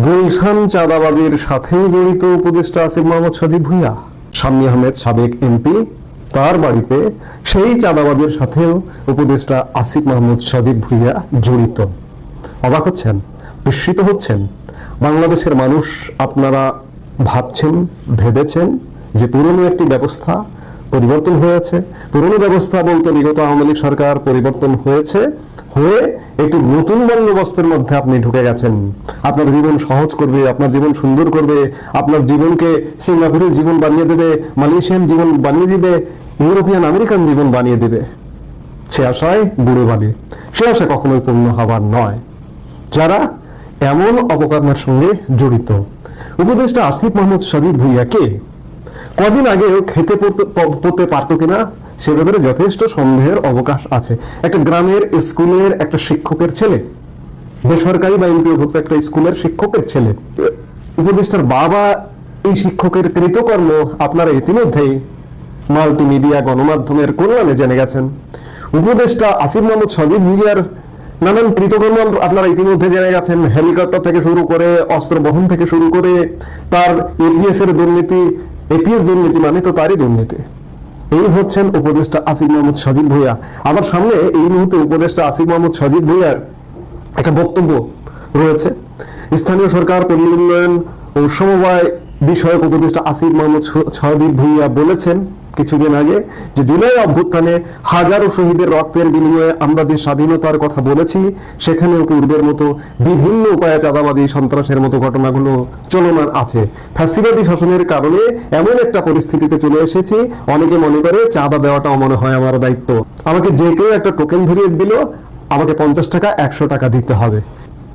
গুলশান চাঁদাবাজির সাথেও জড়িত উপদেষ্টা আসিফ মোহাম্মদ সজীব ভুইয়া। শাম্মী আহমেদ সাবেক এমপি, তার বাড়িতে সেই চাঁদাবাজির সাথেও উপদেষ্টা আসিফ মাহমুদ সজীব ভুইয়া জড়িত। অবাক হচ্ছেন, বিস্মিত হচ্ছেন। বাংলাদেশের মানুষ আপনারা ভাবছেন, ভেবেছেন যে পুরনো একটি ব্যবস্থা পরিবর্তন হয়েছে পুরনো ব্যবস্থা বলতে বিগত আওয়ামী লীগ সরকার পরিবর্তন হয়েছে, হয়ে একটি নতুন বন্দোবস্তের মধ্যে আপনি ঢুকে গেছেন। আপনার জীবন সহজ করবে, আপনার জীবন সুন্দর করবে, আপনার জীবনকে সিঙ্গাপুরের জীবন বানিয়ে দেবে, মালয়েশিয়ান জীবন বানিয়ে দিবে, ইউরোপিয়ান, আমেরিকান জীবন বানিয়ে দেবে। সে আশায় বুড়ো বালি, সে আশা কখনোই পূর্ণ হবার নয়। যারা এমন অপকর্মের সঙ্গে জড়িত। উপদেষ্টা আসিফ মোহাম্মদ সজীব ভুইয়াকে কদিন আগেও খেতে পড়তে পারতো কিনা? সে ব্যাপারে যথেষ্ট সন্দেহের অবকাশ আছে। একটা গ্রামের স্কুলের একটা শিক্ষকের ছেলে, বেসরকারি বা এমপিওভুক্ত একটা স্কুলের শিক্ষকের ছেলে। উপদেষ্টার বাবা এই শিক্ষকের কৃতকর্ম আপনারা ইতিমধ্যেই মাল্টিমিডিয়া গণমাধ্যমের কল্যাণে জেনে গেছেন। উপদেষ্টা আসিফ মোহাম্মদ সজীব মিডিয়ার নানান কৃতকর্ম আপনারা ইতিমধ্যে জেনে গেছেন। হেলিকপ্টার থেকে শুরু করে, অস্ত্র বহন থেকে শুরু করে, তার এপিএস এর দুর্নীতি, এপিএস দুর্নীতি মানে তো তারই দুর্নীতি। এই হচ্ছেন উপদেষ্টা আসিফ মোহাম্মদ সজীব ভুইয়া। আমার সামনে এই মুহূর্তে উপদেষ্টা আসিফ মোহাম্মদ সজীব ভুইয়ার একটা বক্তব্য রয়েছে। স্থানীয় সরকার, পল্লী উন্নয়ন ও সমবায় বিষয়ক উপদেষ্টা আসিফ মোহাম্মদ স- সজীব ভুইয়া বলেছেন, কিছুদিন আগে যে জুলাই অভ্যুত্থানে হাজারো শহীদের রক্তের বিনিময়ে আমরা যে স্বাধীনতার কথা বলেছি, সেখানেও পূর্বের মতো বিভিন্ন উপায়ে চাঁদাবাদী সন্ত্রাসের মতো ঘটনাগুলো চলমান আছে। ফ্যাসিবাদী শাসনের কারণে এমন একটা পরিস্থিতিতে চলে এসেছি, অনেকে মনে করে চাঁদা দেওয়াটাও মনে হয় আমার দায়িত্ব। আমাকে যে কেউ একটা টোকেন ধরিয়ে দিল, আমাকে পঞ্চাশ টাকা, একশো টাকা দিতে হবে।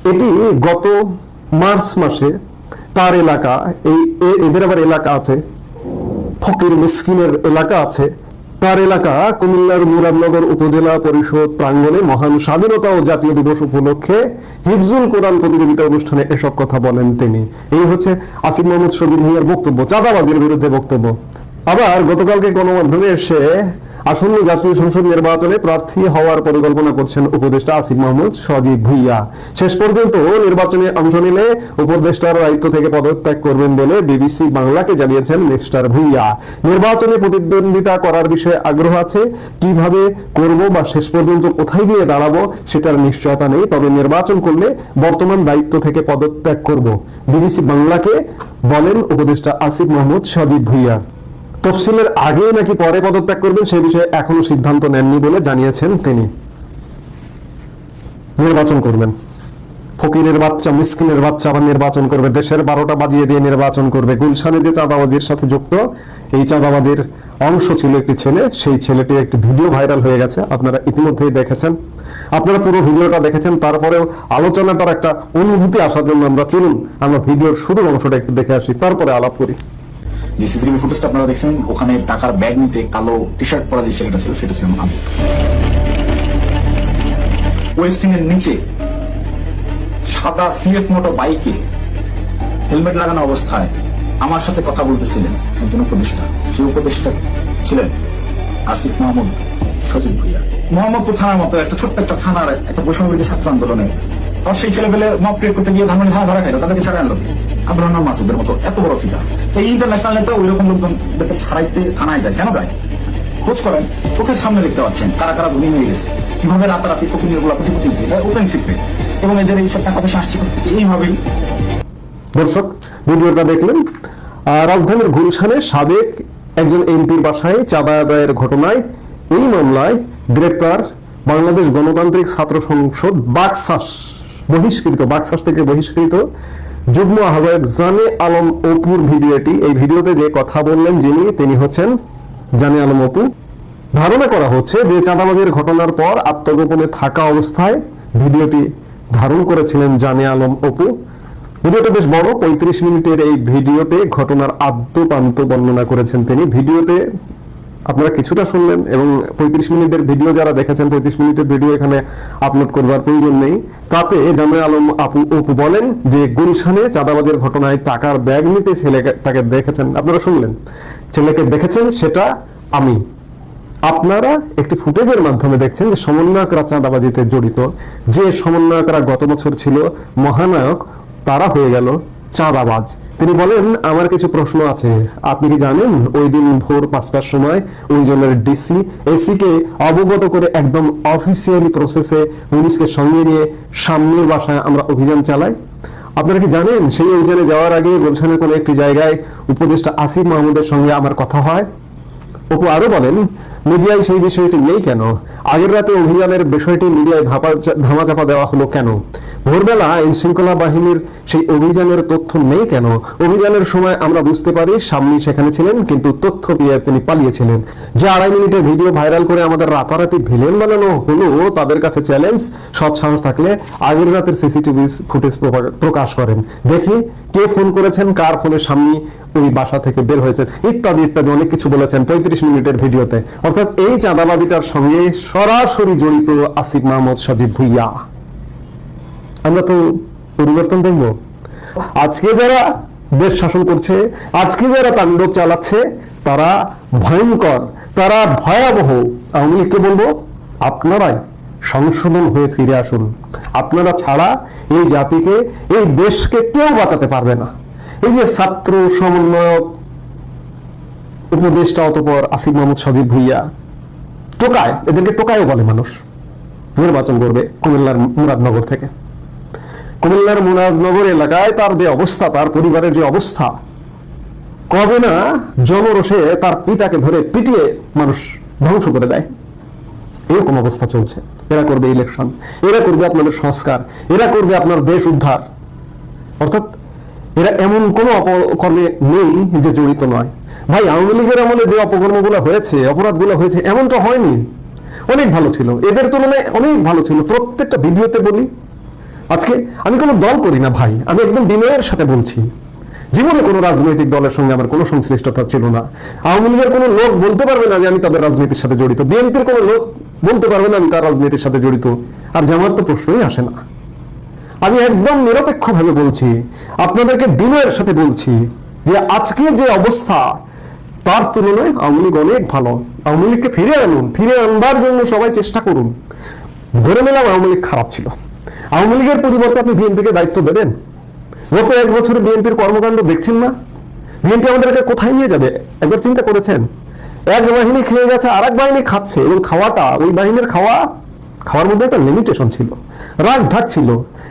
এটি গত মার্চ মাসে তার এলাকা, এই এদের আবার এলাকা আছে, ফকির মিসকিনের এলাকা আছে। তার এলাকা কুমিল্লার মুরাদনগর উপজেলা পরিষদ প্রাঙ্গণে মহান স্বাধীনতা ও জাতীয় দিবস উপলক্ষে হিফজুল কোরআন প্রতিযোগিতা অনুষ্ঠানে এসব কথা বলেন তিনি। এই হচ্ছে আসিফ মোহাম্মদ শবীর ভুইয়ার বক্তব্য, চাঁদাবাজির বিরুদ্ধে বক্তব্য। আবার গতকালকে গণমাধ্যমে এসে আসন্ন জাতীয় সংসদ নির্বাচনে প্রার্থী হওয়ার পরিকল্পনা করছেন উপদেষ্টা আসিফ মাহমুদ, সজীব ভুইয়া। শেষ পর্যন্ত নির্বাচনে অংশ নিলে উপদেষ্টার দায়িত্ব থেকে পদত্যাগ করবেন বলে বিবিসি বাংলাকে জানিয়েছেন মিস্টার ভুইয়া। নির্বাচনে প্রতিদ্বন্দ্বিতা করার বিষয়ে আগ্রহ আছে? কীভাবে করব বা শেষ পর্যন্ত কোথায় গিয়ে দাঁড়াবো সেটার নিশ্চয়তা নেই, তবে নির্বাচন করলে বর্তমান দায়িত্ব থেকে পদত্যাগ করব। বিবিসি বাংলাকে বলেন উপদেষ্টা আসিফ মাহমুদ, সজীব ভুইয়া। তফসিলের আগে নাকি পরে পদত্যাগ করবেন সে বিষয়ে এখনও সিদ্ধান্ত নেননি বলে জানিয়েছেন তিনি। নির্বাচন করবেন। ফকিরের বাচ্চা, মিসকিনের বাচ্চা আবার নির্বাচন করবে। দেশের বারোটা বাজিয়ে দিয়ে নির্বাচন করবে। গুলশানে যে চাঁদাবাজির সাথে যুক্ত, এই চাঁদাবাজির অংশ ছিল একটি ছেলে। সেই ছেলেটির একটি ভিডিও ভাইরাল হয়ে গেছে। আপনারা ইতিমধ্যেই দেখেছেন। আপনারা পুরো ভিডিওটা দেখেছেন। তারপরেও আলোচনাটার একটা অনুভূতি আসার জন্য আমরা চলুন, আমরা ভিডিওর শুরুর অংশটা একটু দেখে আসি। তারপরে আলাপ করি। যে সিসিটিভি ফুটেজটা আপনারা দেখছেন। ওখানে টাকার ব্যাগ নিতে কালো টি শার্ট পরা যে ছেলেটা ছিল, সেটা আমি ওয়েস্টিং এর নিচে সাদা সিএফ মোটর বাইকে হেলমেট লাগানো অবস্থায় আমার সাথে কথা বলতেছিলেন একজন উপদেষ্টা। সেই উপদেষ্টা ছিলেন আসিফ মাহমুদ সজীব ভুইয়া। মোহাম্মদপুর থানার মতো একটা ছোট্ট একটা থানার একটা বৈষম্যবিরোধী ছাত্র আন্দোলনে। আর সেই ছেলেপেলে মক ক্রিয়েট করতে গিয়ে ধানমন্ডি থানা ধরা খাইলো, তাদেরকে ছাড়া আনলো রহমান মাসুদের মতো এত বড় ফিগার এই ইন্টারন্যাশনাল নেতা ওই রকম ছাড়াইতে থানায় যায়। কেন যায়? খোঁজ করেন, চোখের সামনে দেখতে পাচ্ছেন কারা কারা ধনী হয়ে গেছে। কীভাবে রাতারাতি এবং এদের এইসব টাকা পয়সা আসছে এইভাবেই। দর্শক, ভিডিওটা দেখলেন রাজধানীর গুলশানে সাবেক একজন এমপির বাসায় চাঁদা আদায়ের ঘটনায় এই মামলায় গ্রেপ্তার বাংলাদেশ গণতান্ত্রিক ছাত্র সংসদ বাকসাস, বহিষ্কৃত, বাকসাস থেকে বহিষ্কৃত যুগ্ম আহ্বায়ক জানে আলম অপুর ভিডিওটি। এই ভিডিওতে যে কথা বললেন যিনি, তিনি হচ্ছেন জানে আলম অপু। ধারণা করা হচ্ছে যে চাঁদাবাজির ঘটনার পর আত্মগোপনে থাকা অবস্থায় ভিডিওটি ধারণ করেছিলেন জানে আলম অপু। ভিডিওটা বেশ বড়, পঁয়ত্রিশ মিনিটের এই ভিডিওতে ঘটনার আদ্যপান্ত বর্ণনা করেছেন তিনি। ভিডিওতে আপনারা কিছুটা শুনলেন এবং পঁয়ত্রিশ মিনিটের ভিডিও যারা দেখেছেন, পঁয়ত্রিশ মিনিটের ভিডিও এখানে আপলোড করবার প্রয়োজন নেই। তাতে জামে আলম আপু অপু বলেন যে, গুলশানে চাঁদাবাজের ঘটনায় টাকার ব্যাগ নিতে ছেলেটাকে দেখেছেন। আপনারা শুনলেন? ছেলেকে দেখেছেন সেটা আমি। আপনারা একটি ফুটেজের মাধ্যমে দেখছেন যে, সমন্বয়করা চাঁদাবাজিতে জড়িত। যে সমন্বয়করা গত বছর ছিল মহানায়ক, তারা হয়ে গেল চাঁদাবাজ। তিনি বলেন, আমার কিছু প্রশ্ন আছে। আপনি কি জানেন, ওই দিন ভোর পাঁচটার সময় ওই জনের ডিসি এসি কে অবগত করে একদম অফিসিয়ালি প্রসেসে পুলিশকে সঙ্গে নিয়ে সামনের বাসায় আমরা অভিযান চালাই? আপনারা কি জানেন, সেই অভিযানে যাওয়ার আগে গুলশানের কোনো একটি জায়গায় উপদেষ্টা আসিফ মাহমুদের সঙ্গে আমার কথা হয়। অপু আরও বলেন মিডিয়ায় সেই বিষয়টি নেই কেন? আগের রাতে অভিযানের বিষয়টি মিডিয়ায় ধামাচাপা দেওয়া হলো কেন? ভোরবেলা আইন শৃঙ্খলা বাহিনীর সেই অভিযানের তথ্য নেই কেন? অভিযানের সময় আমরা বুঝতে পারি সামনে সেখানে ছিলেন, কিন্তু তথ্য পেয়ে তিনি পালিয়েছিলেন। যে আড়াই মিনিটের ভিডিও ভাইরাল করে আমাদের রাতারাতি ভিলেন বানানো হলো, তাদের কাছে চ্যালেঞ্জ, সৎ সাহস থাকলে আগের রাতের সিসিটিভি ফুটেজ প্রকাশ করেন। দেখি কে ফোন করেছেন, কার ফোনে সামনে ওই বাসা থেকে বের হয়েছে ইত্যাদি ইত্যাদি, অনেক কিছু বলেছেন পঁয়ত্রিশ মিনিটের ভিডিওতে। অর্থাৎ এই চাঁদাবাজিটার সঙ্গে সরাসরি জড়িত আসিফ মাহমুদ সজীব ভুইয়া। আমরা তো পরিবর্তন দেখব। আজকে যারা দেশ শাসন করছে, আজকে যারা তাণ্ডব চালাচ্ছে, তারা ভয়ঙ্কর, তারা ভয়াবহ। আওয়ামী লীগকে বলব, আপনারাই সংশোধন হয়ে ফিরে আসুন। আপনারা ছাড়া এই জাতিকে, এই দেশকে কেউ বাঁচাতে পারবে না। এই যে ছাত্র সমন্বয়ক উপদেষ্টা অতপর আসিফ মাহমুদ সজীব ভুইয়া। টোকায়, এদেরকে টোকায়ও বলে মানুষ। নির্বাচন করবে কুমিল্লার মুরাদনগর থেকে। কুমিল্লার মুরাদনগর এলাকায় তার যে অবস্থা, তার পরিবারের যে অবস্থা, কবে না জনরোষে তার পিতাকে ধরে পিটিয়ে মানুষ ধ্বংস করে দেয়। এরকম অবস্থা চলছে। এরা করবে ইলেকশন এরা করবে আপনাদের সংস্কার, এরা করবে আপনার দেশ উদ্ধার। অর্থাৎ এরা এমন কোনো অপকর্মে নেই যে জড়িত নয়। ভাই, আওয়ামী লীগের আমলে যে অপকর্মগুলো হয়েছে, অপরাধগুলো হয়েছে, এমনটা হয়নি। অনেক ভালো ছিল। এদের তুলনায় অনেক ভালো ছিল। প্রত্যেকটা ভিডিওতে বলি, আজকে আমি কোনো দল করি না ভাই, আমি একদম বিনয়ের সাথে বলছি। জীবনে কোনো রাজনৈতিক দলের সঙ্গে আমার কোনো সংশ্লিষ্টতা ছিল না। আওয়ামী লীগের কোনো লোক বলতে পারবে না যে আমি তাদের রাজনীতির সাথে জড়িত। বিএনপির কোনো লোক বলতে পারবে না আমি তার রাজনীতির সাথে জড়িত। আর জামাত তো প্রশ্নই আসে না। আমি একদম নিরপেক্ষভাবে বলছি, আপনাদেরকে বিনয়ের সাথে বলছি যে আজকে যে অবস্থা তার তুলনায় আওয়ামী লীগ অনেক ভালো। আওয়ামী লীগকে ফিরে আনুন ফিরে আনবার জন্য সবাই চেষ্টা করুন। ধরে নিলাম আওয়ামী লীগ খারাপ ছিল। আওয়ামী লীগের পরিবর্তে আপনি বিএনপিকে দায়িত্ব দেবেন? গত এক বছরে বিএনপির কর্মকাণ্ড দেখছেন না? বিএনপি আমাদেরকে কোথায় নিয়ে যাবে? একবার চিন্তা করেছেন? এক বাহিনী খেয়ে গেছে আর এক বাহিনী খাচ্ছে। এবং খাওয়াটা, ওই বাহিনীর খাওয়া, খাওয়ার মধ্যে একটা লিমিটেশন ছিল। রাগ ঢাক ছিল।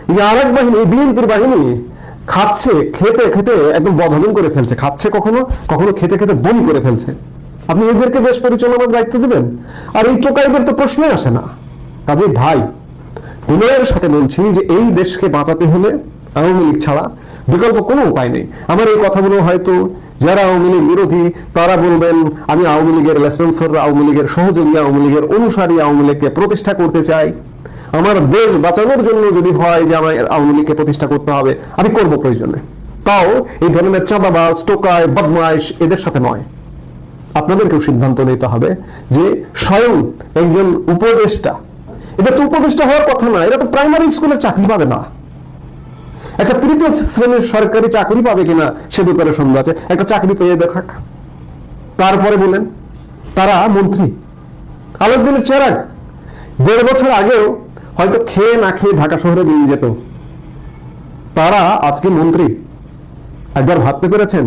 এই আর এক বাহিনী বিএনপির বাহিনী খাচ্ছে, খেতে খেতে একদম বদহজম করে ফেলছে। খাচ্ছে কখনো? কখনো খেতে খেতে বমি করে ফেলছে। আপনি এদেরকে দেশ পরিচালনার দায়িত্ব দিবেন? আর এই টোকাইদের তো প্রশ্নই আসে না। কাজে ভাই বিনয়ের সাথে বলছি যে এই দেশকে বাঁচাতে হলে আওয়ামী লীগ ছাড়া বিকল্প কোনো উপায় নেই। আমার এই কথাগুলো হয়তো যারা আওয়ামী লীগ বিরোধী, তারা বলবেন, আমি আওয়ামী লীগের লেসপেন্সর আওয়ামী লীগের সহযোগী, আওয়ামী লীগের অনুসারী, আওয়ামী লীগকে প্রতিষ্ঠা করতে চাই। আমার দেশ বাঁচানোর জন্য যদি হয় যে আমার আওয়ামী লীগকে প্রতিষ্ঠা করতে হবে, আমি করব প্রয়োজনে। তাও এই ধরনের চাঁদাবাজ, টোকায়, বদমাইশ এদের সাথে নয়। আপনাদেরকেও সিদ্ধান্ত নিতে হবে যে স্বয়ং একজন উপদেষ্টা, এটা তো উপদেষ্টা হওয়ার কথা না, এটা তো প্রাইমারি স্কুলের চাকরি পাবে না। একটা তৃতীয় শ্রেণির সরকারি চাকরি পাবে কিনা সে ব্যাপারে সন্দেহ আছে। একটা চাকরি পেয়ে দেখাক। তারপরে বলেন, তারা মন্ত্রী। আলোকদিনের চেরাগ দেড় বছর আগেও হয়তো খেয়ে না খেয়ে ঢাকা শহরে দিন যেত। তারা আজকে মন্ত্রী। একবার ভাবতে পেরেছেন?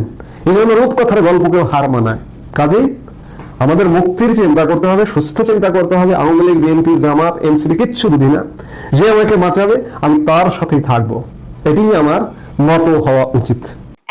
এই জন্য রূপকথার গল্পকেও হার মানায়। কাজেই আমাদের মুক্তির চিন্তা করতে হবে, সুস্থ চিন্তা করতে হবে। আওয়ামী লীগ, বিএনপি, জামাত, এনসিপি কিচ্ছু বুঝি না। যে আমাকে বাঁচাবে, আমি তার সাথেই থাকব। এটাই আমার মত হওয়া উচিত।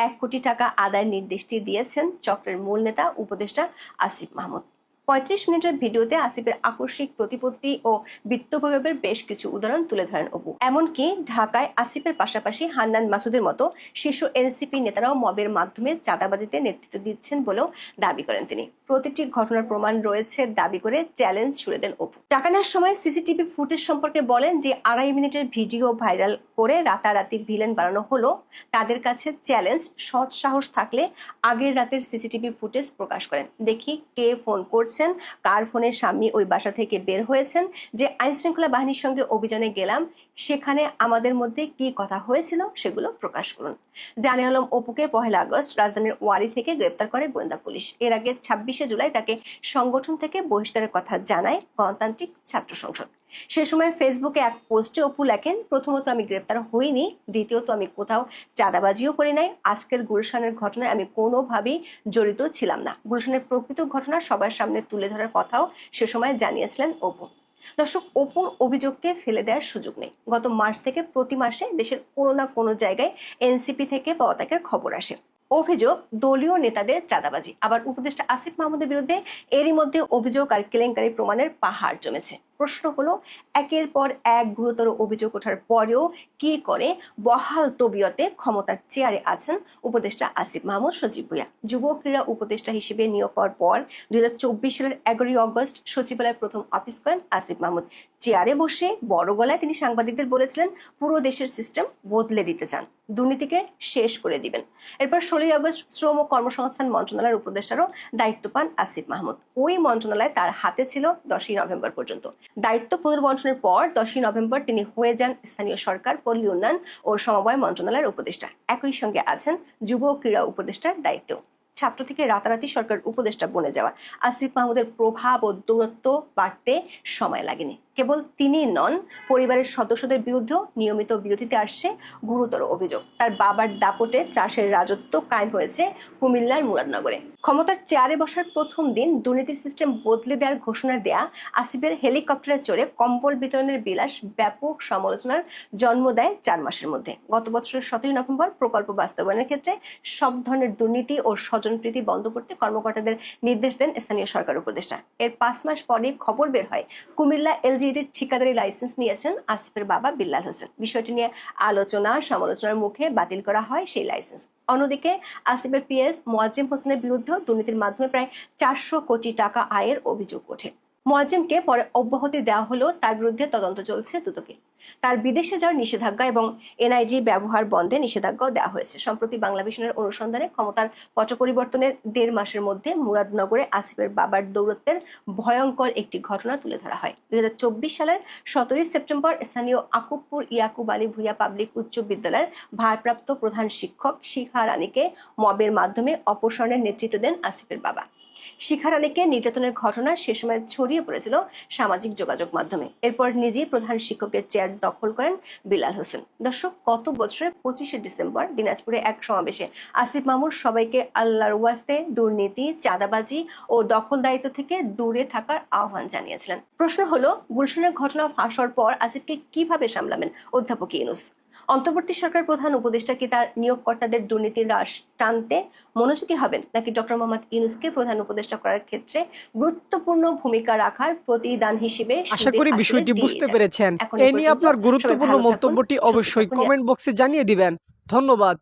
এক কোটি টাকা আদায়ের নির্দেশটি দিয়েছেন চক্রের মূল নেতা, উপদেষ্টা আসিফ মাহমুদ। পঁয়ত্রিশ মিনিটের ভিডিওতে আসিফের আকস্মিক প্রতিপত্তি ও বিত্ত প্রভাবের বেশ কিছু উদাহরণ তুলে ধরেন অপু। এমনকি ঢাকায় আসিফের পাশাপাশি হান্নান মাসুদের মতো শীর্ষ এনসিপি নেতারাও মবের মাধ্যমে চাঁদাবাজিতে নেতৃত্ব দিচ্ছেন বলেও দাবি করেন তিনি। প্রতিটি ঘটনার প্রমাণ রয়েছে দাবি করে চ্যালেঞ্জ ছুড়ে দেন অপু। টাকা নেওয়ার সময় সিসিটিভি ফুটেজ সম্পর্কে বলেন যে আড়াই মিনিটের ভিডিও ভাইরাল করে রাতারাতি ভিলেন বানানো হলো, তাদের কাছে চ্যালেঞ্জ, সৎ সাহস থাকলে আগের রাতের সিসিটিভি ফুটেজ প্রকাশ করেন। দেখি কে ফোন করছেন কার ফোনে স্বামী ওই বাসা থেকে বের হয়েছেন, যে আইনশৃঙ্খলা বাহিনীর সঙ্গে অভিযানে গেলাম সেখানে আমাদের মধ্যে কি কথা হয়েছিল সেগুলো প্রকাশ করুন। জানে আলম অপুকে পহেলা আগস্ট রাজধানীর ওয়ারি থেকে গ্রেপ্তার করে গোয়েন্দা পুলিশ। এর আগে ছাব্বিশে জুলাই তাকে সংগঠন থেকে বহিষ্কারের কথা জানায় গণতান্ত্রিক ছাত্র সংসদ। সে সময় ফেসবুকে এক পোস্টে অপু লেখেন, প্রথমত আমি গ্রেপ্তার হইনি, দ্বিতীয়ত আমি কোথাও চাঁদাবাজিও করি নাই। আজকের গুলশানের ঘটনায় আমি কোনোভাবেই জড়িত ছিলাম না। গুলশানের প্রকৃত ঘটনা সবার সামনে তুলে ধরার কথাও সে সময় জানিয়েছিলেন অপু। দর্শক অপুর অভিযোগকে ফেলে দেওয়ার সুযোগ নেই। গত মার্চ থেকে প্রতি মাসে দেশের কোনো না কোনো জায়গায় এনসিপি থেকে পদত্যাগের খবর আসে। অভিযোগ, দলীয় নেতাদের চাঁদাবাজি। আবার উপদেষ্টা আসিফ মাহমুদের বিরুদ্ধে এরই মধ্যে অভিযোগ আর কেলেঙ্কারি প্রমাণের পাহাড় জমেছে। প্রশ্ন হলো, একের পর এক গুরুতর অভিযোগ ওঠার পরেও কি করে বহাল তবিয়তে ক্ষমতার চেয়ারে আছেন উপদেষ্টা আসিফ মাহমুদ সজীব ভুইয়া। যুব ক্রীড়া উপদেষ্টা হিসেবে নিয়োগ পর দুই সালের এগারোই অগস্ট সচিবালয়ের প্রথম অফিস করেন আসিফ মাহমুদ। চেয়ারে বসে বড় গলায় তিনি সাংবাদিকদের বলেছিলেন, পুরো দেশের সিস্টেম বদলে দিতে চান। দুর্নীতিকে শেষ করে দিবেন। এরপর ষোলোই আগস্ট শ্রম ও কর্মসংস্থান মন্ত্রণালয়ের উপদেষ্টারও দায়িত্ব পান আসিফ মাহমুদ। ওই মন্ত্রণালয় তার হাতে ছিল দশই নভেম্বর পর্যন্ত। দায়িত্ব পুনর্বন্টনের পর দশই নভেম্বর তিনি হয়ে যান স্থানীয় সরকার, পল্লী উন্নয়ন ও সমবায় মন্ত্রণালয়ের উপদেষ্টা। একই সঙ্গে আছেন যুব ক্রীড়া উপদেষ্টার দায়িত্ব। ছাত্র থেকে রাতারাতি সরকার উপদেষ্টা বনে যাওয়া। আসিফ মাহমুদের প্রভাব ও দূরত্ব বাড়তে সময় লাগেনি। কেবল তিনি নন, পরিবারের সদস্যদের বিরুদ্ধেও নিয়মিত বিরতিতে আসছে গুরুতর অভিযোগ। তার বাবার দাপটে ত্রাসের রাজত্ব কায়েম হয়েছে কুমিল্লার মুরাদনগরে। ক্ষমতার চেয়ারে বসার প্রথম দিন দুর্নীতি সিস্টেম বদলে দেওয়ার ঘোষণা দেয়া আসিফের হেলিকপ্টারে চড়ে কম্বল বিতরণের বিলাস ব্যাপক সমালোচনার জন্ম দেয় চার মাসের মধ্যে। গত বছরের সতেরোই নভেম্বর প্রকল্প বাস্তবায়নের ক্ষেত্রে সব ধরনের দুর্নীতি ও স্বজনপ্রীতি বন্ধ করতে কর্মকর্তাদের নির্দেশ দেন স্থানীয় সরকার উপদেষ্টা। এর পাঁচ মাস পরে খবর বের হয় কুমিল্লা এলজিডির ঠিকাদারি লাইসেন্স নিয়েছেন আসিফের বাবা বিল্লাল হোসেন। বিষয়টি নিয়ে আলোচনা, সমালোচনার মুখে বাতিল করা হয় সেই লাইসেন্স অন্যদিকে আসিফের পিএস মোয়াজ্জিম হোসেনের বিরুদ্ধেও দুর্নীতির মাধ্যমে প্রায় চারশো কোটি টাকা আয়ের অভিযোগ ওঠে। মোয়াজ্জেমকে পরে অব্যাহতি দেওয়া হলেও তার বিরুদ্ধে তদন্ত চলছে দুদকে। তার বিদেশে যাওয়ার নিষেধাজ্ঞা এবং এনআইজি ব্যবহার বন্ধে নিষেধাজ্ঞাও দেওয়া হয়েছে। সম্প্রতি বাংলাদেশের অনুসন্ধানে ক্ষমতার পট পরিবর্তনের দেড় মাসের মধ্যে মুরাদনগরে আসিফের বাবার দৌরত্বের ভয়ঙ্কর একটি ঘটনা তুলে ধরা হয়। দুই হাজার চব্বিশ সালের সতেরোই সেপ্টেম্বর স্থানীয় আকুবপুর ইয়াকুব আলী ভুইয়া পাবলিক উচ্চ বিদ্যালয়ের ভারপ্রাপ্ত প্রধান শিক্ষক শিখা রানীকে মবের মাধ্যমে অপসারণের নেতৃত্ব দেন আসিফের বাবা। শিখা রানীকে নির্যাতনের ঘটনা সে সময় ছড়িয়ে পড়েছিল সামাজিক যোগাযোগ মাধ্যমে। এরপর নিজেই প্রধান শিক্ষকের চেয়ার দখল করেন বিলাল হোসেন। দর্শক, গত বছরের পঁচিশে ডিসেম্বর দিনাজপুরে এক সমাবেশে আসিফ মামুর সবাইকে আল্লাহর ওয়াস্তে, দুর্নীতি, চাঁদাবাজি ও দখলদারিত্ব থেকে দূরে থাকার আহ্বান জানিয়েছিলেন। প্রশ্ন হলো, গুলশানের ঘটনা ফাঁস হওয়ার পর আসিফকে কীভাবে সামলাবেন? অধ্যাপক ইউনুস। অন্তর্বর্তী সরকার প্রধান উপদেষ্টা কি তার নিয়োগকর্তাদের দুর্নীতির হ্রাস টানতে মনোযোগী হবেন নাকি ডক্টর মোহাম্মদ ইউনুসকে প্রধান উপদেষ্টা করার ক্ষেত্রে গুরুত্বপূর্ণ ভূমিকা রাখার প্রতিদান হিসেবে আশা করি বিষয়টি বুঝতে পেরেছেন। এ এই নিয়ে আপনার গুরুত্বপূর্ণ মন্তব্যটি অবশ্যই। কমেন্ট বক্সে জানিয়ে দিবেন। ধন্যবাদ।